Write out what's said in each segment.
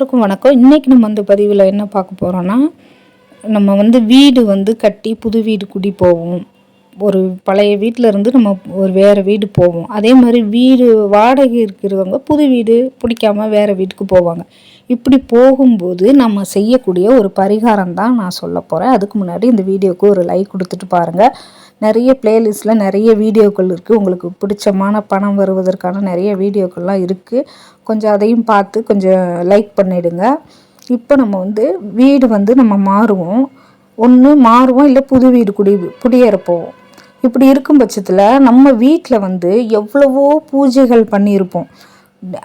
எல்லாருக்கும் வணக்கம். இன்றைக்கி நம்ம அந்த பதிவில் என்ன பார்க்க போகிறோன்னா நம்ம வந்து வீடு வந்து கட்டி புது வீடு குடி போவோம். ஒரு பழைய வீட்டில் இருந்து நம்ம ஒரு வேறு வீடு போவோம். அதே மாதிரி வீடு வாடகை இருக்கிறவங்க புது வீடு பிடிக்காம வேறு வீட்டுக்கு போவாங்க. இப்படி போகும்போது நம்ம செய்யக்கூடிய ஒரு பரிகாரம் தான் நான் சொல்ல போகிறேன் அதுக்கு முன்னாடி இந்த வீடியோவுக்கு ஒரு லைக் கொடுத்துட்டு பாருங்கள் நிறைய பிளேலிஸ்ட்டில் நிறைய வீடியோக்கள் இருக்குது உங்களுக்கு பிடிச்சமான பணம் வருவதற்கான நிறைய வீடியோக்கள்லாம் இருக்குது கொஞ்சம் அதையும் பார்த்து கொஞ்சம் லைக் பண்ணிவிடுங்க இப்போ நம்ம வந்து வீடு வந்து நம்ம மாறுவோம். ஒன்று மாறுவோம் இல்லை புது வீடு குடி குடியேற போவோம் இப்படி இருக்கும் பட்சத்தில் நம்ம வீட்டில் வந்து எவ்வளவோ பூஜைகள் பண்ணியிருப்போம்.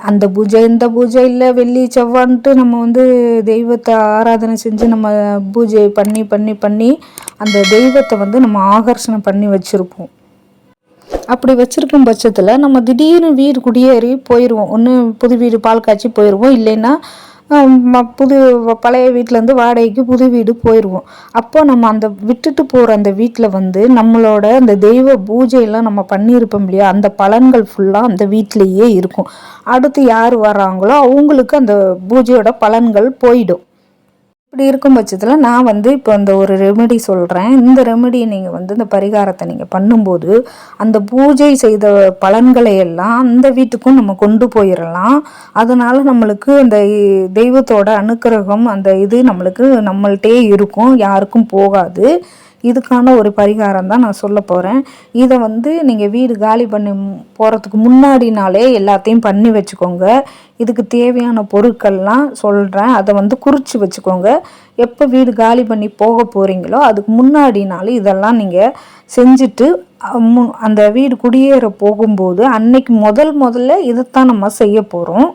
அந்த பூஜை இந்த பூஜை இல்லை வெள்ளி செவ்வான்ட்டு நம்ம வந்து தெய்வத்தை ஆராதனை செஞ்சு நம்ம பூஜை பண்ணி பண்ணி பண்ணி அந்த தெய்வத்தை வந்து நம்ம ஆகர்ஷணம் பண்ணி வச்சுருப்போம். அப்படி வச்சுருக்கும் பட்சத்தில் நம்ம திடீர்னு வீடு குடியேறி போயிடுவோம் ஒன்று புது வீடு பால் காய்ச்சி போயிடுவோம் இல்லைன்னா புது பழைய வீட்டிலேருந்து வாடகைக்கு புது வீடு போயிடுவோம் அப்போ நம்ம அந்த விட்டுட்டு போகிற அந்த வீட்டில் வந்து நம்மளோட அந்த தெய்வ பூஜையெல்லாம் நம்ம பண்ணியிருப்போம் இல்லையா? அந்த பலன்கள் ஃபுல்லாக அந்த வீட்டிலையே இருக்கும். அடுத்து யார் வர்றாங்களோ அவங்களுக்கு அந்த பூஜையோட பலன்கள் போயிடும். இப்படி இருக்கும் பட்சத்தில் நான் வந்து இப்போ இந்த ஒரு ரெமெடி சொல்கிறேன் இந்த ரெமெடியை நீங்கள் வந்து இந்த பரிகாரத்தை நீங்கள் பண்ணும்போது அந்த பூஜை செய்த பலன்களை எல்லாம் அந்த வீட்டுக்கும் நம்ம கொண்டு போயிடலாம் அதனால் நம்மளுக்கு அந்த தெய்வத்தோட அனுக்கிரகம் அந்த இது நம்மளுக்கு நம்மள்கிட்டே இருக்கும். யாருக்கும் போகாது. இதுக்கான ஒரு பரிகாரம் தான் நான் சொல்ல போகிறேன் இதை வந்து நீங்கள் வீடு காலி பண்ணி போகிறதுக்கு முன்னாடினாலே எல்லாத்தையும் பண்ணி வச்சுக்கோங்க. இதுக்கு தேவையான பொருட்கள்லாம் சொல்கிறேன் அதை வந்து குறித்து வச்சுக்கோங்க. எப்போ வீடு காலி பண்ணி போக போகிறீங்களோ அதுக்கு முன்னாடினாலே இதெல்லாம் நீங்கள் செஞ்சுட்டு அந்த வீடு குடியேற போகும்போது அன்னைக்கு முதல் முதல்ல இதைத்தான் நம்ம செய்ய போகிறோம்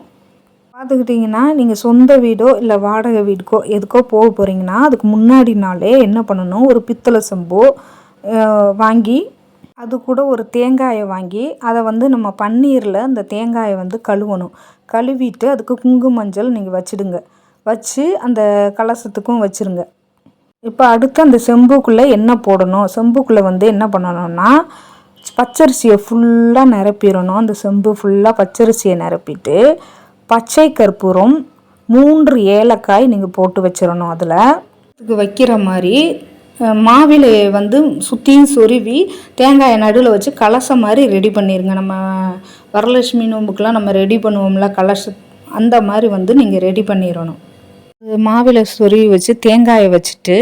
பார்த்துக்கிட்டிங்கன்னா நீங்கள் சொந்த வீடோ இல்லை வாடகை வீடுக்கோ எதுக்கோ போக போகிறீங்கன்னா அதுக்கு முன்னாடி நாளே என்ன பண்ணணும்? ஒரு பித்தளை செம்போ வாங்கி அது கூட ஒரு தேங்காயை வாங்கி அதை வந்து நம்ம பன்னீரில் அந்த தேங்காயை வந்து கழுவணும். கழுவிட்டு அதுக்கு குங்கு மஞ்சள் நீங்கள் வச்சிடுங்க. வச்சு அந்த கலசத்துக்கும் வச்சுருங்க. இப்போ அடுத்து அந்த செம்புக்குள்ளே என்ன போடணும்? செம்புக்குள்ளே வந்து என்ன பண்ணணும்னா பச்சரிசியை ஃபுல்லாக நிரப்பிடணும். அந்த செம்பு ஃபுல்லாக பச்சரிசியை நிரப்பிட்டு பச்சை கற்பூரம் மூன்று ஏலக்காய் நீங்கள் போட்டு வச்சிடணும் அதில். இதுக்கு வைக்கிற மாதிரி மாவிலை வந்து சுற்றியும் சொருவி தேங்காயை நடுவில் வச்சு கலசம் மாதிரி ரெடி பண்ணிடுங்க நம்ம வரலட்சுமி நோம்புக்கெலாம் நம்ம ரெடி பண்ணுவோம்ல கலச அந்த மாதிரி வந்து நீங்கள் ரெடி பண்ணிடணும் மாவிலை சொருவி வச்சு தேங்காயை வச்சுட்டு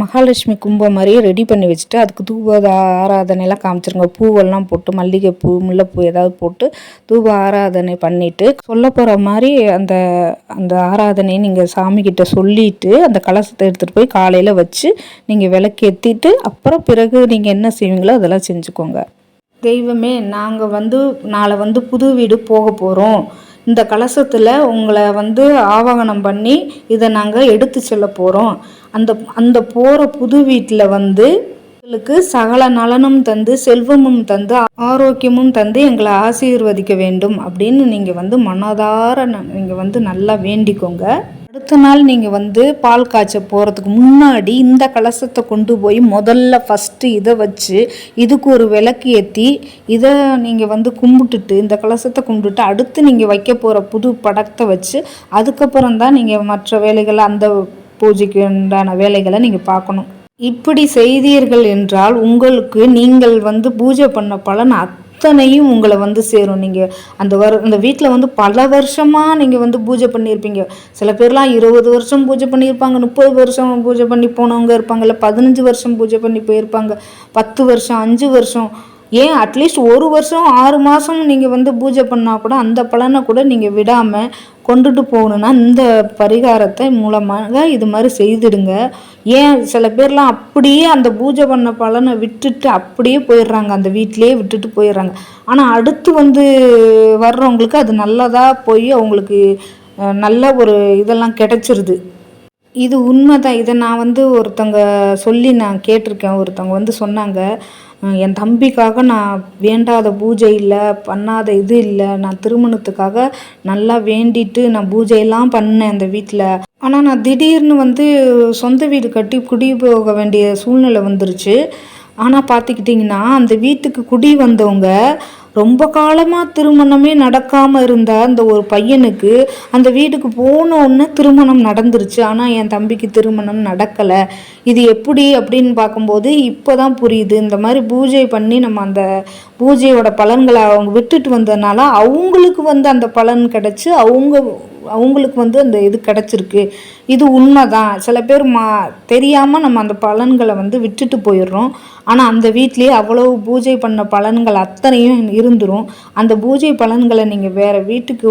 மகாலட்சுமி கும்பம் மாதிரியே ரெடி பண்ணி வச்சுட்டு அதுக்கு தூப ஆராதனைலாம் காமிச்சிருங்க. பூவெல்லாம் போட்டு மல்லிகைப்பூ முல்லைப்பூ ஏதாவது போட்டு தூப ஆராதனை பண்ணிவிட்டு சொல்ல போகிற மாதிரி அந்த அந்த ஆராதனையை நீங்கள் சாமிக்கிட்ட சொல்லிவிட்டு அந்த கலசத்தை எடுத்துகிட்டு போய் காலையில் வச்சு நீங்கள் விளக்கேற்றிட்டு அப்புறம் பிறகு நீங்கள் என்ன செய்வீங்களோ அதெல்லாம் செஞ்சுக்கோங்க. தெய்வமே நாங்கள் வந்து நாளை வந்து புது வீடு போக போகிறோம் இந்த கலசத்தில் உங்களை வந்து ஆவாகனம் பண்ணி இதை நாங்கள் எடுத்து செல்ல போகிறோம் அந்த அந்த போகிற புது வீட்டில் வந்து எங்களுக்கு சகல நலனும் தந்து செல்வமும் தந்து ஆரோக்கியமும் தந்து எங்களை ஆசீர்வதிக்க வேண்டும் அப்படின்னு நீங்கள் வந்து மனதார நீங்கள் வந்து நல்லா வேண்டிக்கோங்க. அடுத்த நாள் நீங்கள் வந்து பால் காய்ச்ச போகிறதுக்கு முன்னாடி இந்த கலசத்தை கொண்டு போய் முதல்ல ஃபஸ்ட்டு இதை வச்சு இதுக்கு ஒரு விளக்கு ஏற்றி இதை நீங்கள் வந்து கும்பிட்டுட்டு இந்த கலசத்தை கும்பிட்டுட்டு அடுத்து நீங்கள் வைக்க போகிற புது படத்தை வச்சு அதுக்கப்புறம் தான் நீங்கள் மற்ற வேலைகளை அந்த பூஜைக்கு உண்டான வேலைகளை நீங்கள் பார்க்கணும். இப்படி செய்தீர்கள் என்றால் உங்களுக்கு நீங்கள் வந்து பூஜை பண்ண பலன் அத்தனையும் உங்களை வந்து சேரும். நீங்கள் அந்த வர அந்த வீட்டில் வந்து பல வருஷமாக நீங்கள் வந்து பூஜை பண்ணியிருப்பீங்க. சில பேர்லாம் இருபது வருஷம் பூஜை பண்ணியிருப்பாங்க முப்பது வருஷம் பூஜை பண்ணி போனவங்க இருப்பாங்கல்ல பதினஞ்சு வருஷம் பூஜை பண்ணி போயிருப்பாங்க பத்து வருஷம் அஞ்சு வருஷம். ஏன்? அட்லீஸ்ட் ஒரு வருஷம் ஆறு மாதம் நீங்கள் வந்து பூஜை பண்ணால் கூட அந்த பலனை கூட நீங்கள் விடாமல் கொண்டுட்டு போகணுன்னா இந்த பரிகாரத்தை மூலமாக இது மாதிரி செய்துடுங்க. ஏன் சில பேர்லாம் அப்படியே அந்த பூஜை பண்ண பலனை விட்டுட்டு அப்படியே போயிடுறாங்க. அந்த வீட்டிலே விட்டுட்டு போயிடுறாங்க. ஆனால் அடுத்து வந்து வர்றவங்களுக்கு அது நல்லதாக போய் அவங்களுக்கு நல்ல ஒரு இதெல்லாம் கிடைச்சிருது. இது உண்மை தான் இதை நான் வந்து ஒருத்தங்க சொல்லி நான் கேட்டிருக்கேன். ஒருத்தவங்க வந்து சொன்னாங்க என் தம்பிக்காக நான் வேண்டாத பூஜை இல்லை பண்ணாத இது இல்லை. நான் திருமணத்துக்காக நல்லா வேண்டிட்டு நான் பூஜையெல்லாம் பண்ணேன் அந்த வீட்டில் ஆனால் நான் திடீர்னு வந்து சொந்த வீடு கட்டி குடி போக வேண்டிய சூழ்நிலை வந்துருச்சு. ஆனால் பார்த்துக்கிட்டிங்கன்னா அந்த வீட்டுக்கு குடி வந்தவங்க ரொம்ப காலமாக திருமணமே நடக்காமல் இருந்த அந்த ஒரு பையனுக்கு அந்த வீட்டுக்கு போனோன்னு திருமணம் நடந்துருச்சு. ஆனால் என் தம்பிக்கு திருமணம் நடக்கலை. இது எப்படி அப்படின்னு பார்க்கும்போது இப்போ தான் புரியுது. இந்த மாதிரி பூஜை பண்ணி நம்ம அந்த பூஜையோட பலன்களை அவங்க விட்டுட்டு வந்ததுனால அவங்களுக்கு வந்து அந்த பலன் கிடச்சி அவங்க அவங்களுக்கு வந்து அந்த இது கிடச்சிருக்கு. இது உண்மை தான் சில பேர் மா தெரியாமல் நம்ம அந்த பலன்களை வந்து விட்டுட்டு போயிடுறோம். ஆனால் அந்த வீட்லேயே அவ்வளோ பூஜை பண்ண பலன்கள் அத்தனையும் இருந்துரும். அந்த பூஜை பலன்களை நீங்கள் வேறு வீட்டுக்கு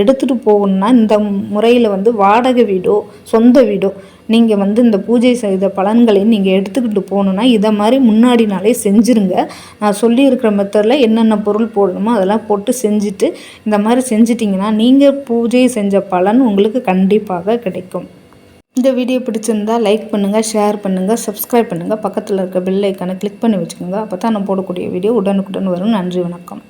எடுத்துகிட்டு போகணுன்னா இந்த முறையில் வந்து வாடகை வீடோ சொந்த வீடோ நீங்கள் வந்து இந்த பூஜை செய்த பலன்களை நீங்கள் எடுத்துக்கிட்டு போகணுன்னா இதை மாதிரி முன்னாடி நாளே செஞ்சுருங்க. நான் சொல்லியிருக்கிற மெத்தடில் என்னென்ன பொருள் போடணுமோ அதெல்லாம் போட்டு செஞ்சுட்டு இந்த மாதிரி செஞ்சிட்டிங்கன்னா நீங்கள் பூஜை செஞ்ச பலன் உங்களுக்கு கண்டிப்பாக கிடைக்கும். இந்த வீடியோ பிடிச்சிருந்தா லைக் பண்ணுங்கள் ஷேர் பண்ணுங்கள் சப்ஸ்கிரைப் பண்ணுங்கள் பக்கத்தில் இருக்க பெல் ஐக்கானை கிளிக் பண்ணி வச்சுக்கோங்க. அப்போ தான் நான் போடக்கூடிய வீடியோ உடனுக்குடன் வரும். நன்றி வணக்கம்.